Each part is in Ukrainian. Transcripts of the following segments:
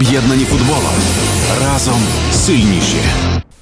Об'єднані футболом. Разом сильніші.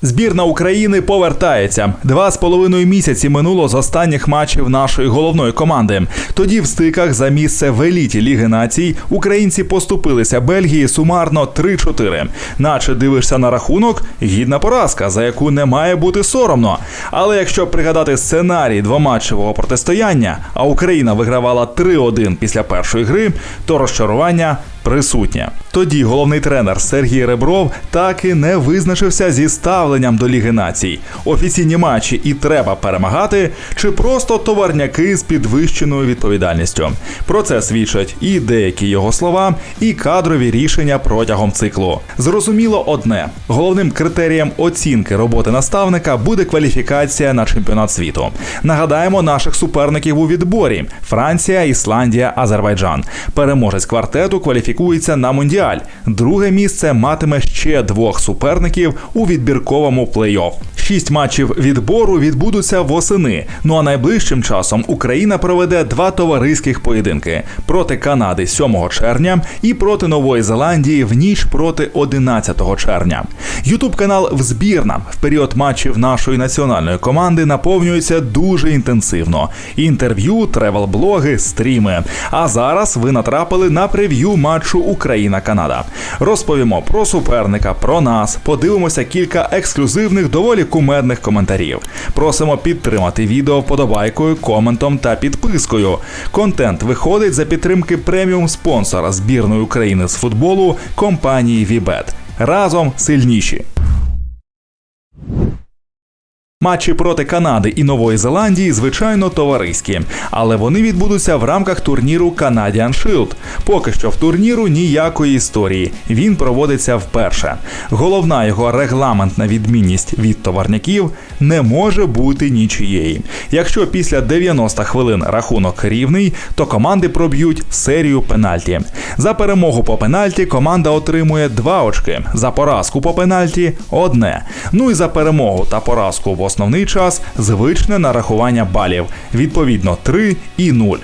Збірна України повертається. Два з половиною місяці минуло з останніх матчів нашої головної команди. Тоді в стиках за місце в еліті Ліги націй українці поступилися Бельгії сумарно 3-4. Наче дивишся на рахунок, гідна поразка, за яку не має бути соромно. Але якщо пригадати сценарій двоматчевого протистояння, а Україна вигравала 3-1 після першої гри, то розчарування присутнє. Тоді головний тренер Сергій Ребров так і не визначився зі ставленням до Ліги націй. Офіційні матчі і треба перемагати, чи просто товарняки з підвищеною відповідальністю. Про це свідчать і деякі його слова, і кадрові рішення протягом циклу. Зрозуміло одне: головним критерієм оцінки роботи наставника буде кваліфікація на чемпіонат світу. Нагадаємо наших суперників у відборі: Франція, Ісландія, Азербайджан. Переможець квартету кваліфікується на мундіаль. Друге місце матиме ще двох суперників у відбірковому плей-офф. Шість матчів відбору відбудуться восени. Ну а найближчим часом Україна проведе два товариських поєдинки проти Канади 7 червня і проти Нової Зеландії в ніч проти 11 червня. Ютуб канал Взбірна в період матчів нашої національної команди наповнюється дуже інтенсивно. Інтерв'ю, тревел-блоги, стріми. А зараз ви натрапили на прев'ю матчу Україна-Канада. Розповімо про суперника, про нас, подивимося кілька ексклюзивних, доволі кумедних коментарів. Просимо підтримати відео вподобайкою, коментом та підпискою. Контент виходить за підтримки преміум спонсора збірної України з футболу компанії Вібет. Разом сильніші. Матчі проти Канади і Нової Зеландії, звичайно, товариські, але вони відбудуться в рамках турніру Canadian Shield. Поки що в турніру ніякої історії. Він проводиться вперше. Головна його регламентна відмінність від товарняків не може бути нічиєї. Якщо після 90 хвилин рахунок рівний, то команди проб'ють серію пенальті. За перемогу по пенальті команда отримує 2 очки. За поразку по пенальті одне. Ну і за перемогу та поразку в основний час звичне нарахування балів, відповідно 3 і 0.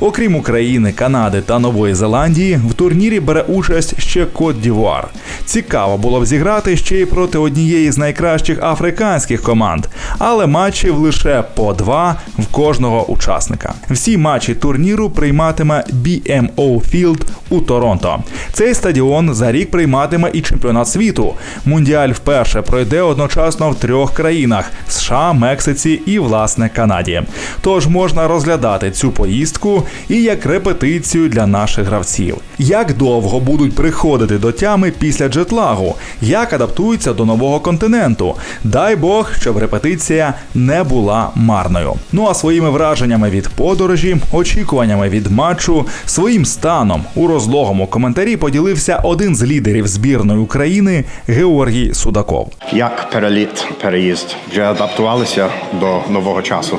Окрім України, Канади та Нової Зеландії, в турнірі бере участь ще Кот Дівуар. Цікаво було б зіграти ще й проти однієї з найкращих африканських команд, але матчів лише по два в кожного учасника. Всі матчі турніру прийматиме BMO Field у Торонто. Цей стадіон за рік прийматиме і чемпіонат світу. Мундіаль вперше пройде одночасно в трьох країнах: США, Мексиці і власне Канаді. Тож можна розглядати цю поїздку і як репетицію для наших гравців. Як довго будуть приходити до тями після джетлагу, як адаптуються до нового континенту. Дай Бог, щоб репетиція не була марною. Ну а своїми враженнями від подорожі, очікуваннями від матчу, своїм станом у розлогому коментарі поділився один з лідерів збірної України Георгій Судаков. Як переліт, переїзд? Вже адаптувалися до нового часу?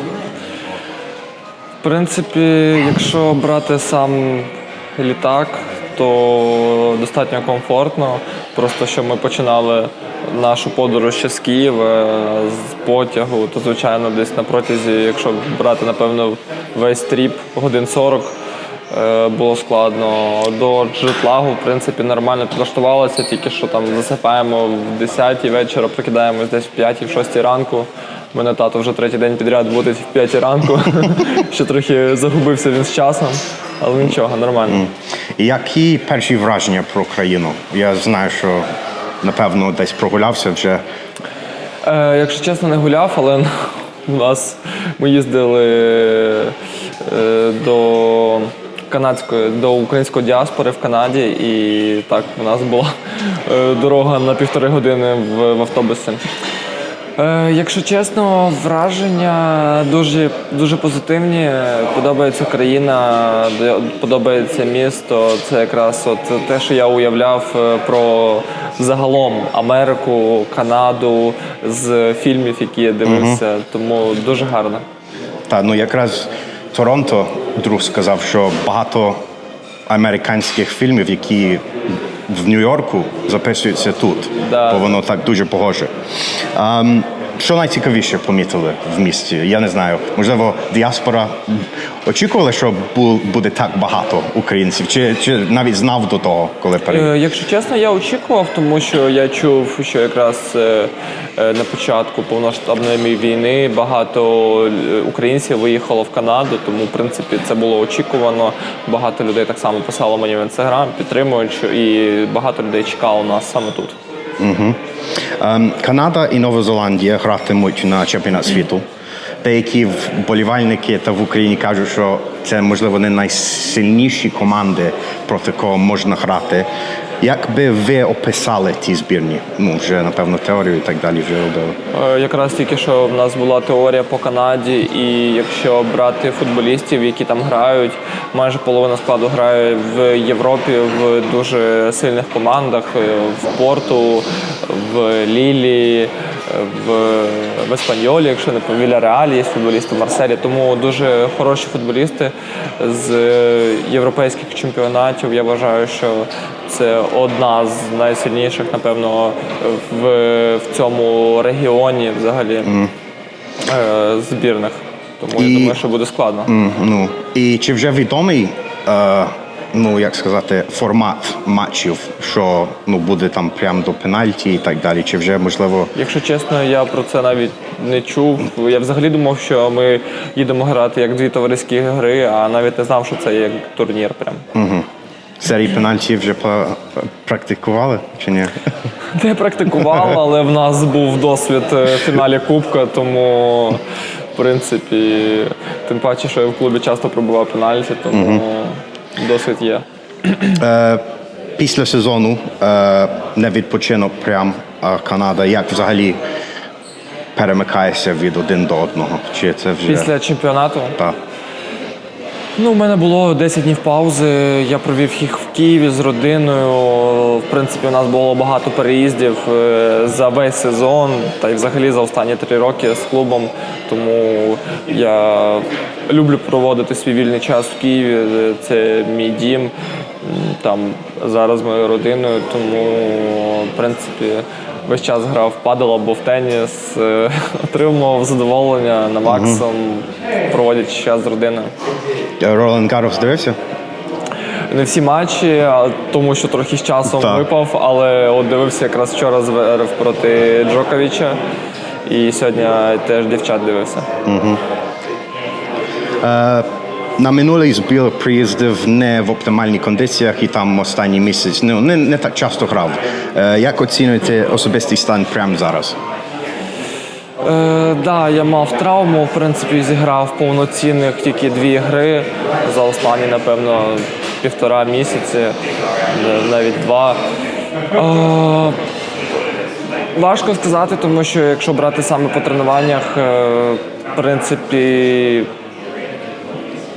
В принципі, якщо брати сам літак, то достатньо комфортно. Просто що ми починали нашу подорож ще з Києва, з потягу, то звичайно десь на протязі, якщо брати, напевно, весь тріп, годин 40. е, Було складно. До джетлагу, в принципі, нормально підлаштувалося, тільки що там засипаємо в 10-й вечора, прокидаємось десь в 5 в 6 ранку. Мене тато вже третій день підряд будить в 5 ранку. Ще трохи загубився він з часом, але нічого, нормально. Які перші враження про країну? Я знаю, що напевно десь прогулявся вже. Е, якщо чесно, не гуляв, але у нас ми їздили е, до канадської, до української діаспори в Канаді, і так у нас була е, дорога на півтори години в, в автобусі. Е, якщо чесно, враження дуже, дуже позитивні. Подобається країна, подобається місто. Це якраз от те, що я уявляв е, про загалом Америку, Канаду з фільмів, які я дивився. Тому дуже гарно. Та ну якраз Торонто друг сказав, що багато американських фільмів, які в Нью-Йорку записується тут, Да. бо воно так дуже похоже. Ем, що найцікавіше помітили в місті? Я не знаю. Можливо, діаспора очікували, що буде так багато українців, чи, чи навіть знав до того, коли переїхав? Е, Якщо чесно, я очікував, тому що я чув, що якраз е, е, на початку повноштабної війни багато українців виїхало в Канаду, тому в принципі це було очікувано. Багато людей так само писало мені в інстаграм, підтримують, і багато людей чекало нас саме тут. Ем, Канада і Нова Зеландія гратимуть на чемпіонат світу. Деякі вболівальники та в Україні кажуть, що це можливо не найсильніші команди, проти кого можна грати. Як би ви описали ті збірні? Ну вже напевно теорію і так далі вже робили. Е, Якраз тільки що в нас була теорія по Канаді, і якщо брати футболістів, які там грають, майже половина складу грає в Європі в дуже сильних командах е, в Порту, в Лілі, в, в Еспаньолі, якщо не в Віляреалі, є футболісти в Марселі. Тому дуже хороші футболісти з європейських чемпіонатів. Я вважаю, що це одна з найсильніших, напевно, в, в цьому регіоні взагалі е, збірних. Тому І- я думаю, що буде складно. М, Ну і чи вже відомий, е, ну як сказати, формат матчів, що ну буде там прямо до пенальті і так далі? Чи вже можливо Якщо чесно, я про це навіть не чув. Я взагалі думав, що ми їдемо грати як дві товариські гри, а навіть не знав, що це як турнір. Прям. серії пенальті вже практикували чи ні? Не практикував, але в нас був досвід е, фіналі Кубка, тому в принципі, тим паче, що я в клубі часто пробував пенальті, тому досвід є. Е, після сезону е, не відпочинок прям а Канада, як взагалі перемикаєшся від один до одного? Чи це вже Після чемпіонату Так. Ну, у мене було 10 днів паузи. Я провів їх в Києві з родиною. В принципі, у нас було багато переїздів е, за весь сезон та й взагалі за останні три роки з клубом. Тому я люблю проводити свій вільний час в Києві. Це мій дім. Там зараз моєю родиною, тому в принципі весь час грав в падел або в теніс, е, отримував задоволення на максимум, проводячи час з родиною. Ролан Гарос дивився? Не всі матчі, тому що трохи з часом Так. випав, але от дивився якраз вчора Зверев проти Джоковича. І сьогодні теж дівчат дивився. На минулий збір приїздив не в оптимальних кондиціях і там останній місяць ну, не, не так часто грав. Е, як оцінюєте особистий стан прямо зараз? Е, да, я мав травму, в принципі, зіграв повноцінних тільки дві гри за останні, напевно, півтора місяці, навіть два. Е, важко сказати, тому що якщо брати саме по тренуваннях, е, в принципі,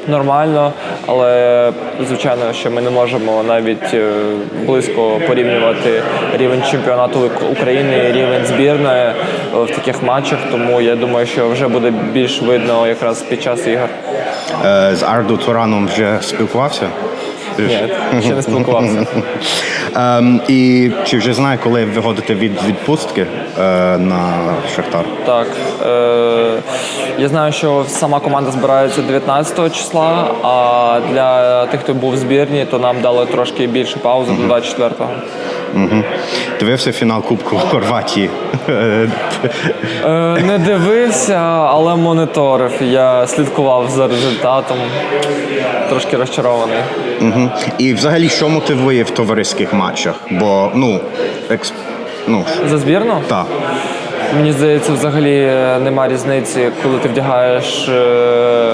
нормально, але звичайно, що ми не можемо навіть е, близько порівнювати рівень чемпіонату України рівень збірної в таких матчах. Тому я думаю, що вже буде більш видно якраз під час ігор. Е, з Арду Тураном вже спілкувався? Ні, ще не спілкувався. Ем, і чи вже знає, коли виходите від відпустки е, на Шахтар? Так. Е, я знаю, що сама команда збирається 19 числа, а для тих, хто був в збірні, то нам дали трошки більше паузи до 24-го. Угу. Дивився фінал Кубку Хорватії. Е, Не дивився, але моніторив. Я слідкував за результатом. Трошки розчарований. Мгм. І взагалі, що мотивує в товариських матчах? Бо ну, екс... ну За збірну? так. Мені здається, взагалі е, нема різниці, коли ти вдягаєш е,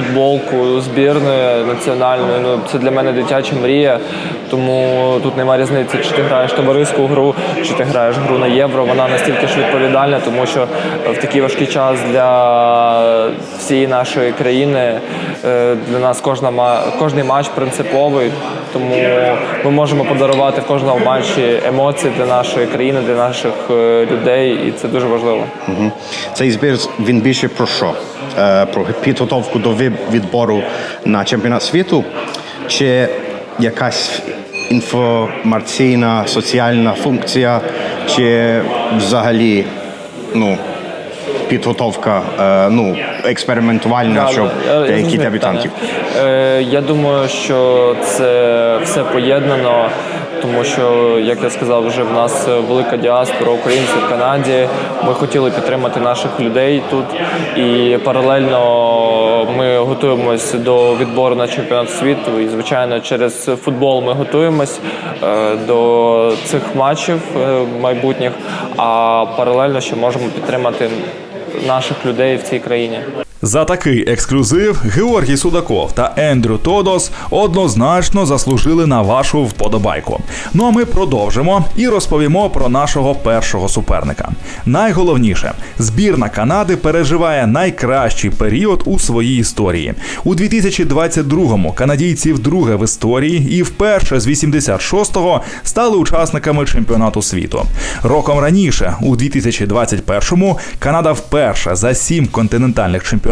футболку збірної національної. Ну це для мене дитяча мрія. Тому тут нема різниці, чи ти граєш товариську гру, чи ти граєш гру на євро. Вона настільки ж відповідальна, тому що в такий важкий час для всієї нашої країни е, для нас кожна кожний матч принциповий. Тому ми можемо подарувати в кожному матчі емоції для нашої країни, для наших е, людей, і це дуже важливо. Мгм. Цей збір він більше про що? Е, про підготовку до відбору на чемпіонат світу, чи якась інформаційна соціальна функція, чи взагалі ну, підготовка, е, ну, експериментувальна, щоб деякі дебютантів. Е, я думаю, що це все поєднано, тому що, як я сказав, вже в нас велика діаспора українців в Канаді. Ми хотіли підтримати наших людей тут. І паралельно ми готуємось до відбору на чемпіонат світу. І, звичайно, через футбол ми готуємось е, до цих матчів е, майбутніх, а паралельно ще можемо підтримати наших людей в цій країні. За такий ексклюзив Георгій Судаков та Ендрю Тодос однозначно заслужили на вашу вподобайку. Ну а ми продовжимо і розповімо про нашого першого суперника. Найголовніше, збірна Канади переживає найкращий період у своїй історії. У 2022-му канадійці вдруге в історії і вперше з 86-го стали учасниками чемпіонату світу. Роком раніше, у 2021-му, Канада вперше за сім континентальних чемпіонатів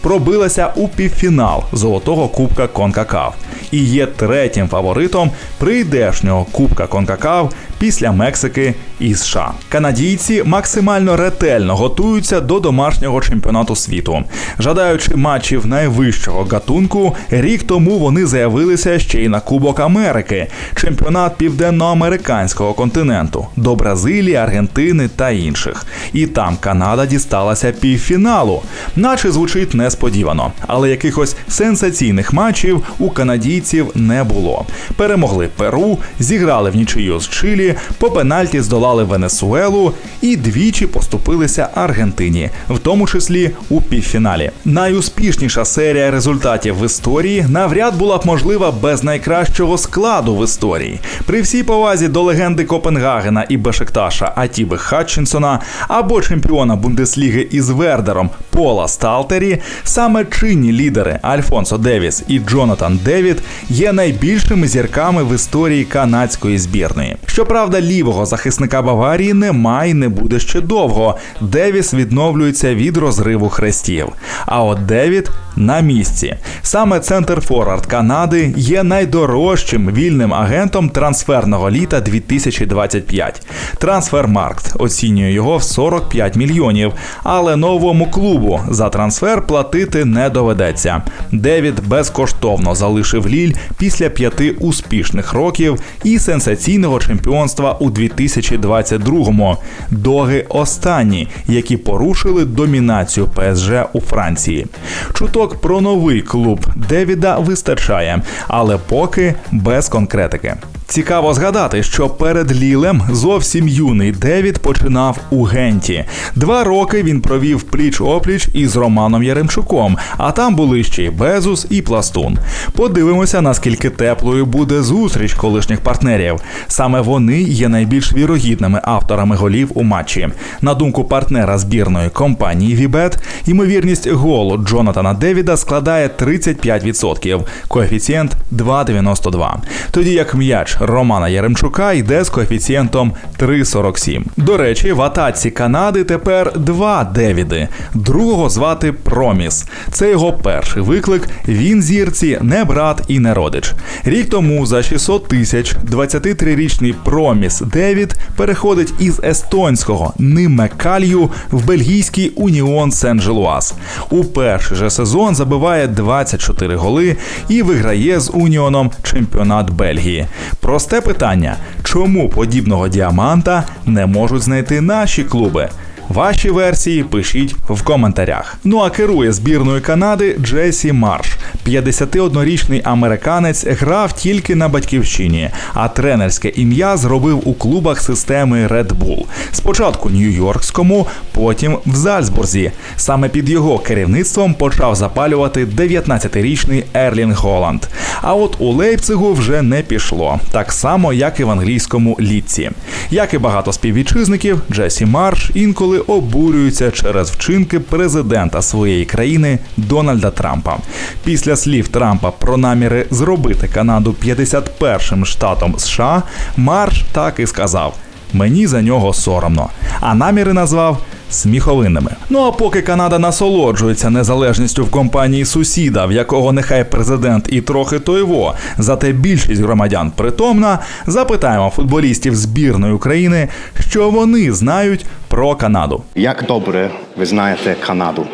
пробилася у півфінал золотого кубка Конкакав і є третім фаворитом прийдешнього кубка Конкакав після Мексики і США. Канадійці максимально ретельно готуються до домашнього чемпіонату світу. Жадаючи матчів найвищого гатунку, рік тому вони заявилися ще й на Кубок Америки, чемпіонат південноамериканського континенту до Бразилії, Аргентини та інших. І там Канада дісталася півфіналу, наче звучить несподівано. Але якихось сенсаційних матчів у канадійців не було. Перемогли Перу, зіграли в нічию з Чилі, по пенальті здолали Венесуелу і двічі поступилися Аргентині, в тому числі у півфіналі. Найуспішніша серія результатів в історії навряд була б можлива без найкращого складу в історії. При всій повазі до легенди Копенгагена і Бешекташа Атіби Хатчинсона або чемпіона Бундесліги із Вердером Пола Сталтері, саме чинні лідери Альфонсо Девіс і Джонатан Девід є найбільшими зірками в історії канадської збірної. Щоправда, лівого захисника Баварії немає і не буде ще довго. Девіс відновлюється від розриву хрестів. А от Девід на місці. Саме центр Форвард Канади є найдорожчим вільним агентом трансферного літа 2025. Трансфермаркт оцінює його в 45 мільйонів, але новому клубу за трансфер платити не доведеться. Девід безкоштовно залишив Ліль після п'яти успішних років і сенсаційного чемпіонства у 2022-му. Доги останні, які порушили домінацію ПСЖ у Франції. Чуток про новий клуб Девіда вистачає, але поки без конкретики. Цікаво згадати, що перед Лілем зовсім юний Девід починав у Генті. Два роки він провів пліч опліч із Романом Яремчуком, а там були ще й Безус і Пластун. Подивимося, наскільки теплою буде зустріч колишніх партнерів. Саме вони є найбільш вірогідними авторами голів у матчі. На думку партнера збірної компанії Вібет, ймовірність голу Джонатана Девіда складає 35%, коефіцієнт 2,92. Тоді як м'яч Романа Яремчука йде з коефіцієнтом 3,47. До речі, в атаці Канади тепер два Девіди. Другого звати Проміс. Це його перший виклик. Він зірці не брат і не родич. Рік тому за 600 тисяч 23-річний Проміс Девід переходить із естонського Нимекалью в бельгійський Уніон Сен-Желуаз. У перший же сезон забиває 24 голи і виграє з Уніоном чемпіонат Бельгії. Просте питання: чому подібного діаманта не можуть знайти наші клуби? Ваші версії пишіть в коментарях. Ну а керує збірною Канади Джесі Марш. 51-річний американець грав тільки на батьківщині, а тренерське ім'я зробив у клубах системи Red Bull. Спочатку Нью-Йоркському, потім в Зальцбурзі. Саме під його керівництвом почав запалювати 19-річний Ерлінг Голланд. А от у Лейпцигу вже не пішло, так само як і в англійському літці. Як і багато співвітчизників, Джесі Марш інколи обурюється через вчинки президента своєї країни Дональда Трампа. Після слів Трампа про наміри зробити Канаду 51-м штатом США, Марш так і сказав: Мені за нього соромно. А наміри назвав сміховинними. Ну а поки Канада насолоджується незалежністю в компанії сусіда, в якого нехай президент і трохи тойво, зате більшість громадян притомна, запитаємо футболістів збірної України, що вони знають про Канаду. Як добре ви знаєте Канаду?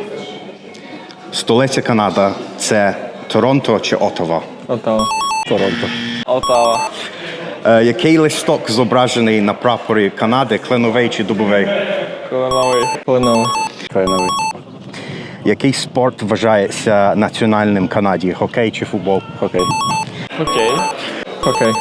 Столиця Канада це Торонто чи Оттава? Отава. Торонто. Отава. Е, який листок зображений на прапорі Канади, кленовий чи дубовий? Клиновий. Клиновий. Кленовий. Який спорт вважається національним Канаді? Хокей чи футбол? Окей. Окей. Окей.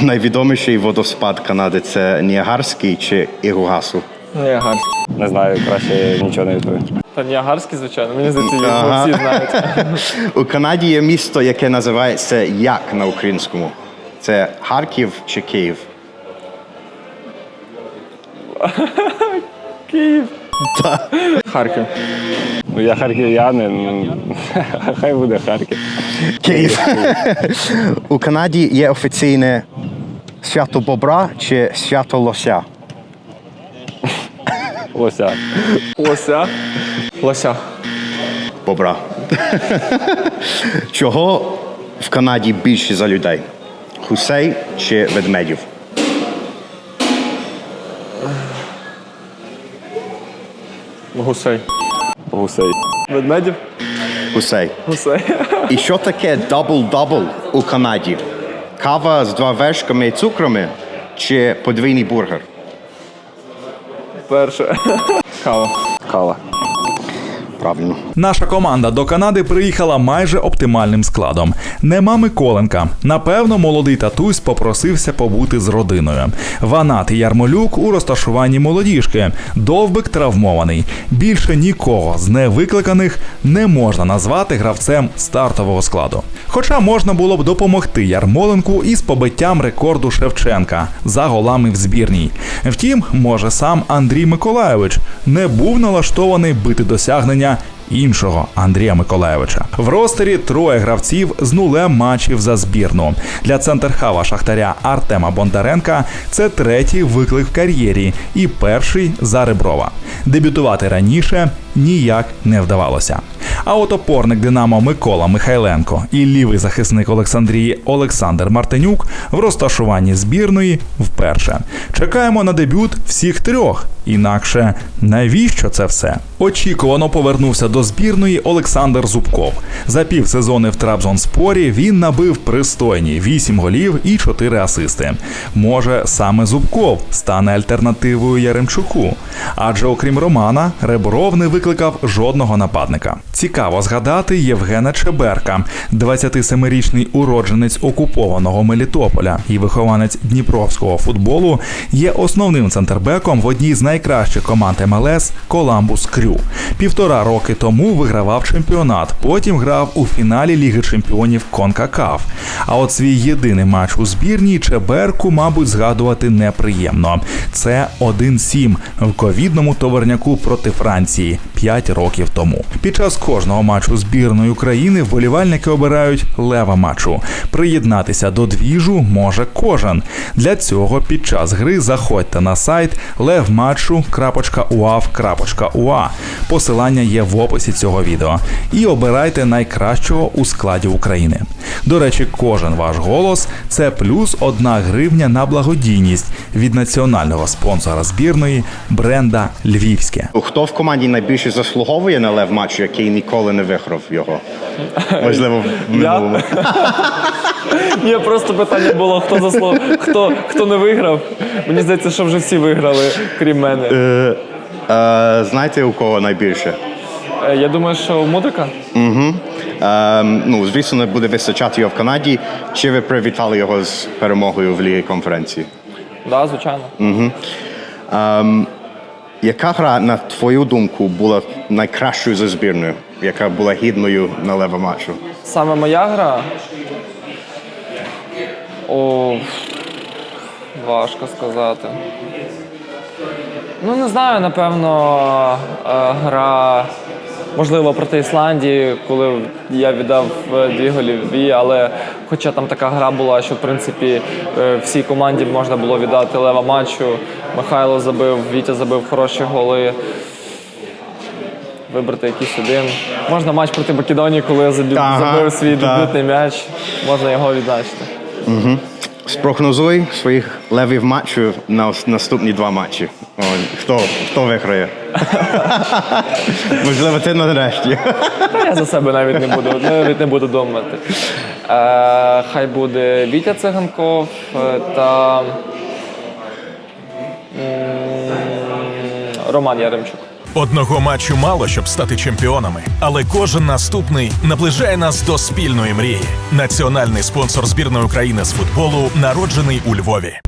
Найвідоміший водоспад Канади це Ніагарський чи Ігугасу? Ніагарський. Не знаю, краще нічого не відповім. Та Ніагарський, звичайно. Мені здається, його Ага. всі знають. У Канаді є місто, яке називається як на українському? Це Харків чи Київ? Київ. Харків. Ну, я харків'янин, хай буде Харків. Київ. У Канаді є офіційне свято бобра чи свято лося? Лося. Лося. Лося. Бобра. Чого в Канаді більше за людей? Гусей чи ведмедів? Гусей. Гусей. Ведмедів? Гусей. Гусей. І що таке дабл-дабл у Канаді? Кава з два вершками і цукрами чи подвійний бургер? Перше. Кава. Кала. Правильно. Наша команда до Канади приїхала майже оптимальним складом. Нема Миколенка. Напевно, молодий татусь попросився побути з родиною. Ванат і Ярмолюк у розташуванні молодіжки. Довбик травмований. Більше нікого з невикликаних не можна назвати гравцем стартового складу. Хоча можна було б допомогти Ярмоленку із побиттям рекорду Шевченка за голами в збірній. Втім, може сам Андрій Миколайович не був налаштований бити досягнення іншого Андрія Миколаєвича. В ростері троє гравців з нулем матчів за збірну. Для центрхава шахтаря Артема Бондаренка це третій виклик в кар'єрі і перший за Реброва. Дебютувати раніше ніяк не вдавалося. А от опорник Динамо Микола Михайленко і лівий захисник Олександрії Олександр Мартинюк в розташуванні збірної вперше. Чекаємо на дебют всіх трьох. Інакше навіщо це все? Очікувано повернувся до збірної Олександр Зубков. За півсезони в Трабзонспорі він набив пристойні 8 голів і 4 асисти. Може, саме Зубков стане альтернативою Яремчуку, адже окрім Романа, Ребров не викликав жодного нападника. Цікаво згадати Євгена Чеберка, 27-річний уродженець окупованого Мелітополя і вихованець дніпровського футболу, є основним центрбеком в одній з найкращих команд МЛС Коламбус Крю. Півтора роки тому вигравав чемпіонат, потім грав у фіналі Ліги Чемпіонів Конкакаф. А от свій єдиний матч у збірній Чеберку, мабуть, згадувати неприємно. Це 1-7 в ковідному товарняку проти Франції 5 років тому. Під час кожного матчу збірної України вболівальники обирають лева матчу. Приєднатися до двіжу може кожен. Для цього під час гри заходьте на сайт levmatchu.uav.ua. Посилання є в описі цього відео. І обирайте найкращого у складі України. До речі, кожен ваш голос це плюс одна гривня на благодійність від національного спонсора збірної бренда Львівське. Хто в команді найбільше заслуговує на лев матчу, який ніколи не виграв його? Можливо, в минулому. Ні, просто питання було, хто заслов... хто, хто не виграв. Мені здається, що вже всі виграли, крім мене. Е, знаєте, у кого найбільше? Е, Я думаю, що у Мудрика? Угу. Е, ну, звісно, не буде вистачати його в Канаді. Чи ви привітали його з перемогою в Лігі конференції? Так, да, звичайно. Яка гра, на твою думку, була найкращою за збірною, яка була гідною на лево матчу? Саме моя гра. О, важко сказати. Ну, не знаю, напевно, е, гра можливо, проти Ісландії, коли я віддав е, дві голіві, але хоча там така гра була, що в принципі е, всій команді можна було віддати лева матчу. Михайло забив, Вітя забив хороші голи. Вибрати якийсь один. Можна матч проти Македонії, коли я забив, Ага, забив свій так. дебютний м'яч. Можна його відзначити. Спрогнозуй своїх левів матчів на наступні два матчі. Хто, хто виграє? Можливо, ти нарешті. Та я за себе навіть не буду, навіть не буду думати. Е, хай буде Вітя Циганков е, та м, Роман Яремчук. Одного матчу мало, щоб стати чемпіонами, але кожен наступний наближає нас до спільної мрії. Національний спонсор збірної України з футболу народжений у Львові.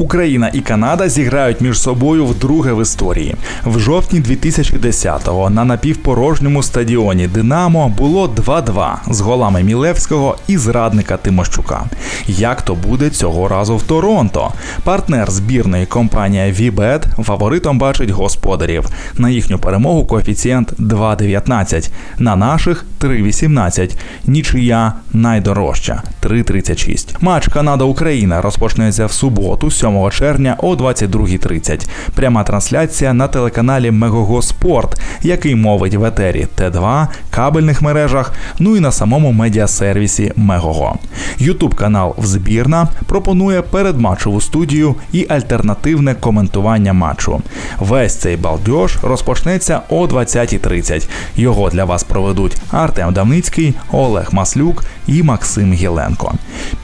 Україна і Канада зіграють між собою вдруге в історії. В жовтні 2010-го на напівпорожньому стадіоні Динамо було 2-2 з голами Мілевського і зрадника Тимощука. Як то буде цього разу в Торонто? Партнер збірної компанія Vbet фаворитом бачить господарів. На їхню перемогу коефіцієнт 2,19, на наших 3,18. Нічия найдорожча 3,36. Матч Канада-Україна розпочнеться в суботу, 7 червня о 22.30. Пряма трансляція на телеканалі Мегого Спорт, який мовить в етері Т2, кабельних мережах, ну і на самому медіасервісі Мегого. Ютуб канал Взбірна пропонує передматчеву студію і альтернативне коментування матчу. Весь цей балдьош розпочнеться о 20.30. Його для вас проведуть Артем Давницький, Олег Маслюк і Максим Гіленко.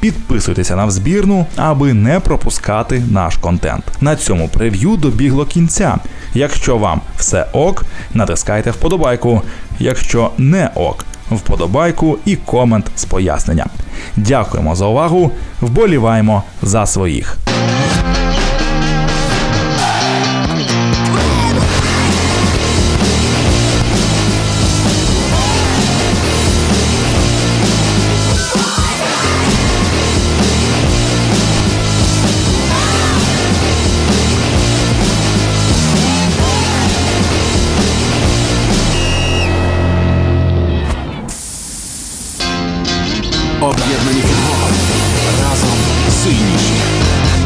Підписуйтеся на взбірну, аби не пропускати наш контент. На цьому прев'ю добігло кінця. Якщо вам все ок, натискайте вподобайку. Якщо не ок, вподобайку і комент з поясненням. Дякуємо за увагу. Вболіваємо за своїх.